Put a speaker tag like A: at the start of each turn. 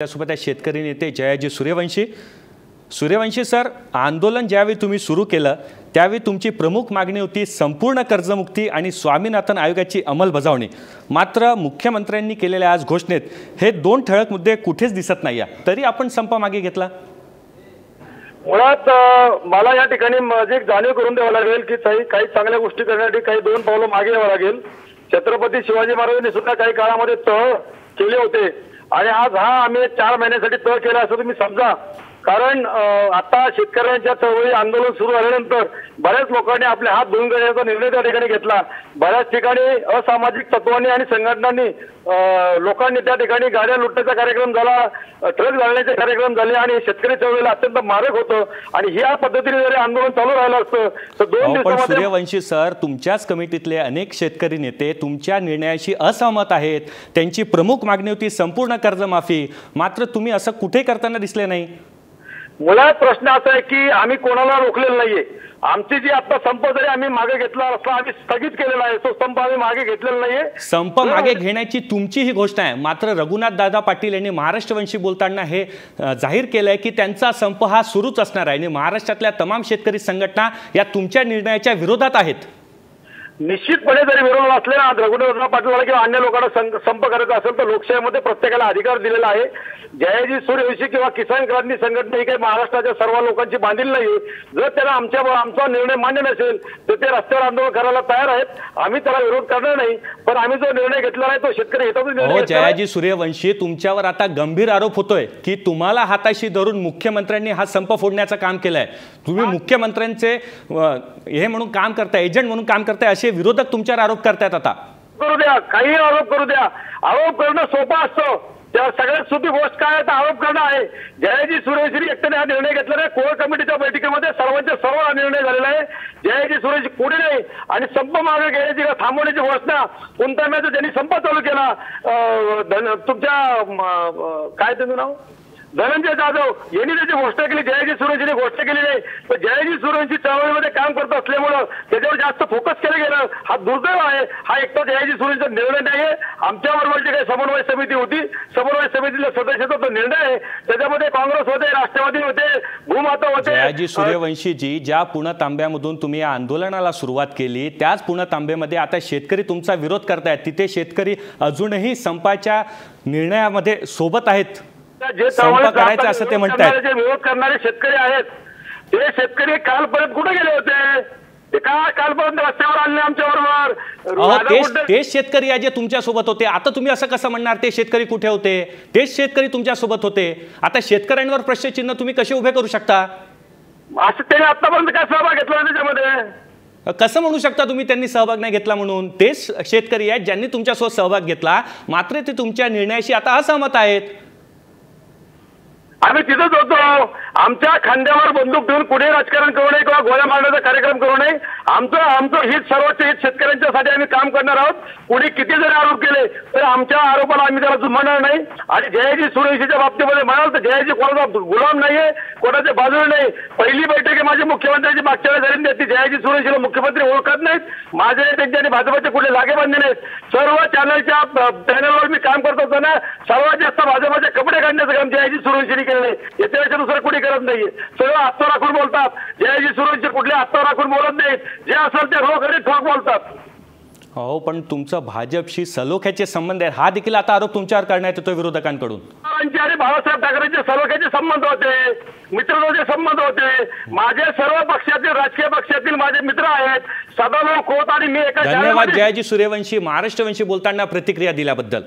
A: त्यासोबत आहे शेतकरी नेते जयाजी सूर्यवंशी. सूर्यवंशी सर आंदोलन ज्यावेळी तुम्ही सुरू केलं त्यावेळी तुमची प्रमुख मागणी होती संपूर्ण कर्जमुक्ती आणि स्वामीनाथन आयोगाची अंमलबजावणी. मात्र मुख्यमंत्र्यांनी केलेल्या आज घोषणेत हे दोन ठळक मुद्दे कुठेच दिसत नाही तरी आपण संप मागे घेतला.
B: मुळात मला या ठिकाणी माझी एक जाणीव करून द्यावं लागेल की काही काही चांगल्या गोष्टी करण्यासाठी काही दोन पावलं मागे यावं लागेल. छत्रपती शिवाजी महाराजांनी सुद्धा काही काळामध्ये तह केले होते. आणि आज हा आम्ही चार महिन्यासाठी तह केला असं तुम्ही समजा. कारण आता शेतकऱ्यांच्या चळवळी आंदोलन सुरू झाल्यानंतर बऱ्याच लोकांनी आपले हात धुवून घेण्याचा निर्णय त्या ठिकाणी घेतला. बऱ्याच ठिकाणी असामाजिक तत्वांनी आणि संघटनांनी लोकांनी त्या ठिकाणी गाड्या लुटण्याचा कार्यक्रम झाला ट्रक जाळण्याचे कार्यक्रम झाले आणि शेतकरी चळवळीला अत्यंत मारक होतं. आणि ह्या पद्धतीने जरी आंदोलन चालू राहिलं असतं तर दोन दिवसामध्ये
A: सूर्यवंशी सर तुमच्याच कमिटीतले अनेक शेतकरी नेते तुमच्या निर्णयाशी असहमत आहेत. त्यांची प्रमुख मागणी होती संपूर्ण कर्जमाफी. मात्र तुम्ही असं कुठे करताना दिसले नाही?
B: मुळात प्रश्न असा आहे की आम्ही कोणाला रोखलेलं नाहीये. आमची जी आता संप जरी आम्ही मागे घेतला असला आम्ही स्थगित केलेला आहे तो संप आम्ही मागे घेतलेला नाहीये.
A: संप मागे घेण्याची तुमची ही घोषणा आहे. मात्र रघुनाथ दादा पाटील यांनी महाराष्ट्रवंशी बोलताना हे जाहीर केलंय की त्यांचा संप हा सुरूच असणार आहे. आणि महाराष्ट्रातल्या तमाम शेतकरी संघटना या तुमच्या निर्णयाच्या विरोधात आहेत.
B: निश्चितपणे जरी विरोध असले ना रघुनाथ पाटलाला किंवा अन्य लोकांना संप करायचा असेल तर लोकशाहीमध्ये प्रत्येकाला अधिकार दिलेला आहे. जयाजी सूर्यवंशी किंवा किसान क्रांती संघटना ही काही महाराष्ट्राच्या सर्व लोकांची बांधील नाही. जर त्याला आमच्या आमचा निर्णय मान्य नसेल तर ते रस्त्यावर आंदोलन करायला तयार आहेत. आम्ही त्याला विरोध करणार नाही पण आम्ही जो निर्णय घेतला आहे तो शेतकरी हिताचा निर्णय
A: हो. जयाजी सूर्यवंशी तुमच्यावर आता गंभीर आरोप होतोय की तुम्हाला हाताशी धरून मुख्यमंत्र्यांनी हा संप फोडण्याचं काम केलंय. तुम्ही मुख्यमंत्र्यांचे हे म्हणून काम करताय एजंट म्हणून काम करताय असे विरोधक तुमच्यावर आरोप करतायत आता.
B: करू द्या काही आरोप करू द्या. आरोप करणं सोपं असतं. त्या सगळ्यात सोपी गोष्ट काय आहे तर आरोप करणं आहे. जयाजी सुरेशरी एकट्याने हा निर्णय घेतला आहे कोर कमिटीच्या बैठकीमध्ये सर्वांचे सर्व हा निर्णय झालेला आहे. जयाजी सुरेश पुढे नाही. आणि संप मागे घेण्याची का थांबवण्याची घोषणा कोणत्या मॅच त्यांनी संप चालू केला. तुमच्या काय त्यांचं नाव? धनंजय जाधव यांनी त्याची घोषणा केली जयाजी सुरेशने घोषणा केली नाही. पण जयाजी सुरेशची चळवळीमध्ये काम करत असल्यामुळं त्याच्यावर जास्त फोकस केलं गेलं. हा दुर्दैव आहे. हा एकटा जयाजी सुरेशचा निर्णय नाही आहे आमच्या बरोबर जी काही समन्वय समिती होती समन्वय समितीच्या सदस्याचा तो निर्णय आहे. त्याच्यामध्ये काँग्रेस होते राष्ट्रवादी होते भूमाता होते.
A: जयाजी सूर्यवंशीजी ज्या पुणे तांब्यामधून तुम्ही या आंदोलनाला सुरुवात केली त्याच पुणे तांब्यामध्ये आता शेतकरी तुमचा विरोध करतायत. तिथे शेतकरी अजूनही संपाच्या निर्णयामध्ये सोबत आहेत.
B: जे
A: करायचं असं ते.
B: करणारे, जे विरोध करणारे शेतकरी आहेत ते शेतकरी कालपर्यंत कुठे गेले होते? ते का कालपर्यंत रस्त्यावर आले आमच्या बरोबर
A: तेच शेतकरी आहे जे तुमच्यासोबत होते. आता तुम्ही असं कसं म्हणणार? ते शेतकरी कुठे होते? तेच शेतकरी तुमच्यासोबत होते. आता शेतकऱ्यांवर प्रश्नचिन्ह तुम्ही कसे उभे करू शकता?
B: असं त्याने आतापर्यंत काय सहभाग घेतला त्याच्यामध्ये?
A: कसं म्हणू शकता तुम्ही त्यांनी सहभाग नाही घेतला म्हणून? तेच शेतकरी आहेत ज्यांनी तुमच्यासोबत सहभाग घेतला. मात्र ते तुमच्या निर्णयाशी आता असहमत आहेत.
B: आम्ही तिथंच होतो. आमच्या खांद्यावर बंदूक ठेवून कुठे राजकारण करू नये किंवा गोळ्या मारण्याचा कार्यक्रम करू नये. आमचं आमचं हित सर्वोच्च हित शेतकऱ्यांच्यासाठी आम्ही काम करणार आहोत. कुणी किती जरी आरोप केले तर आमच्या आरोपाला आम्ही त्याला जुमानणार नाही. आणि जयाजी सुरेशीच्या बाबतीमध्ये म्हणाल तर जयाजी कोणाचा गुलाम नाहीये कोणाच्या बाजूला नाही. पहिली बैठक आहे माझी मुख्यमंत्र्यांची मागच्या वेळेस झाली नाही ती जयाजी सुरेशीला मुख्यमंत्री ओळखत नाहीत. माझे त्यांचे आणि भाजपचे कुठले लागेबांधे नाहीत. सर्व चॅनलच्या चॅनलवर मी काम करत असताना सर्वात जास्त भाजपाचे कपडे काढण्याचं काम जयाजी सुरेशीने केलं. नाही याच्यापेक्षा दुसरं कुणी करत नाहीये. सर्व आत्ता राखून बोलतात. जयाजी सुरेशी कुठले आत्ता राखून बोलत नाहीत. जे असेल ते रोख आणि ठोक बोलतात.
A: हो पण तुमचं भाजपशी सलोख्याचे संबंध आहेत. हा देखील आता आरोप तुमच्यावर करण्यात येतो विरोधकांकडून.
B: आणि बाळासाहेब ठाकरेंचे सलोख्याचे संबंध होते. मित्रत्वाचे संबंध होते. माझे सर्व पक्षातील राजकीय पक्षातील माझे मित्र आहेत. सदाभाऊ खोत आणि मी एका
A: धन्यवाद जयाजी सूर्यवंशी महाराष्ट्रवंशी बोलताना प्रतिक्रिया दिल्याबद्दल.